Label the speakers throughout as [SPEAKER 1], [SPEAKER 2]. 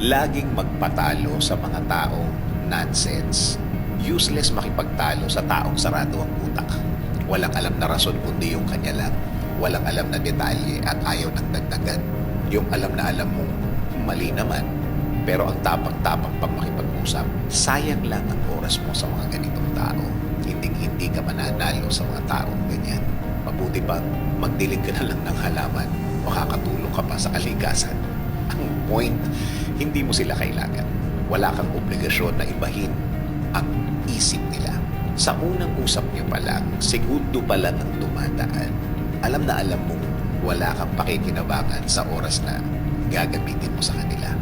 [SPEAKER 1] laging magpatalo sa mga taong nonsense. Useless makipagtalo sa taong sarado ang utak. Walang alam na rason kundi yung kanya lang. Walang alam na detalye at ayaw ng dagdagan. Yung alam na alam mo, mali naman. Pero ang tapang-tapang pang makipag-usap, sayang lang ang oras mo sa mga ganitong tao. Hindi hindi ka mananalo sa mga taong ganyan. Mabuti pa, magdilig ka na lang ng halaman. Makakatulong ka pa sa kalikasan. Ang point, hindi mo sila kailangan. Wala kang obligasyon na ibahin ang isip nila. Sa unang usap niyo pa lang, segundo pa lang ang dumadaan, alam na alam mo, wala kang pakikinabangan sa oras na gagamitin mo sa kanila.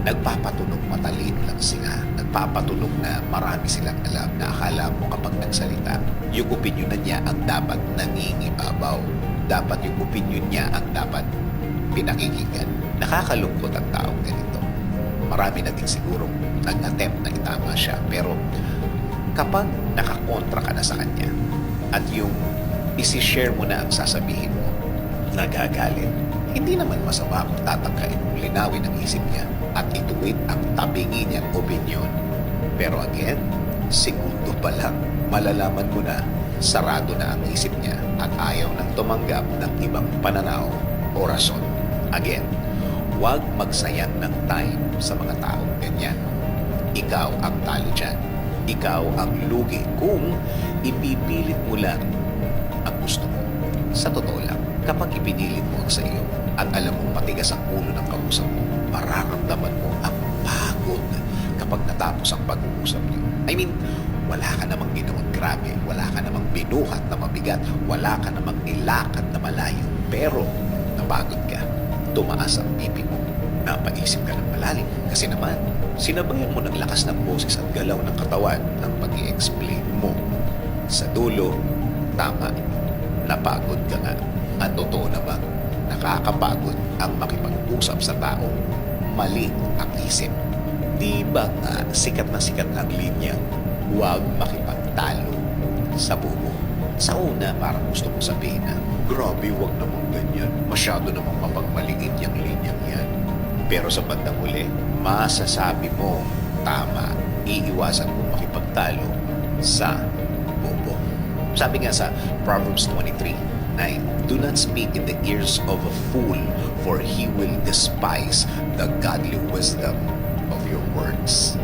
[SPEAKER 1] Nagpapatunog matalino lang sila. Nagpapatunog na marami silang alam na akala mo kapag nagsalita, yung opinion na niya ang dapat nangingibabaw. Dapat yung opinion niya ang dapat pinakikinggan. Nakakalungkot ang taong ganito. Marami na din siguro nag-attempt na itama siya. Pero kapag nakakontra ka na sa kanya at yung isi-share mo na ang sasabihin mo, nagagalit. Hindi naman masama kung tatangkain mong linawin ang isip niya at ituwid ang tabingi niyang opinion. Pero again, segundo pa lang, malalaman mo na sarado na ang isip niya at ayaw nang tumanggap ng ibang pananaw o rason. Again, huwag magsayang ng time sa mga taong ganyan. Ikaw ang talo dyan. Ikaw ang lugi kung ipipilit mo lang ang gusto mo. Sa totoo lang, kapag ipinilit mo ang sa iyo at alam mong patigas ang ulo ng kausap mo, mararamdaman mo ang pagod kapag natapos ang pag-uusap niyo. I mean, wala ka namang ginawang grabe, wala ka namang binuhat na mabigat, wala ka namang ilakad na malayo, pero napagod tumaas ang pipi mo, napaisip ka ng malalim. Kasi naman, sinabayan mo ng lakas ng boses at galaw ng katawan ang pag explain mo. Sa dulo, tama, napagod ka nga. At totoo naman, nakakapagod ang makipag-usap sa taong mali ang isip. Di ba nga sikat na sikat ang linyang huwag makipagtalo sa bubo. Sa una, parang gusto kong sabihin na, grabe, huwag namang ganyan. Masyado namang mapagmaliit yung linyang yan. Pero sa bandang huli, masasabi mo, tama, iiwasan mo makipagtalo sa bobo. Sabi nga sa Proverbs 23, 9, Do not speak in the ears of a fool, for he will despise the godly wisdom of your words.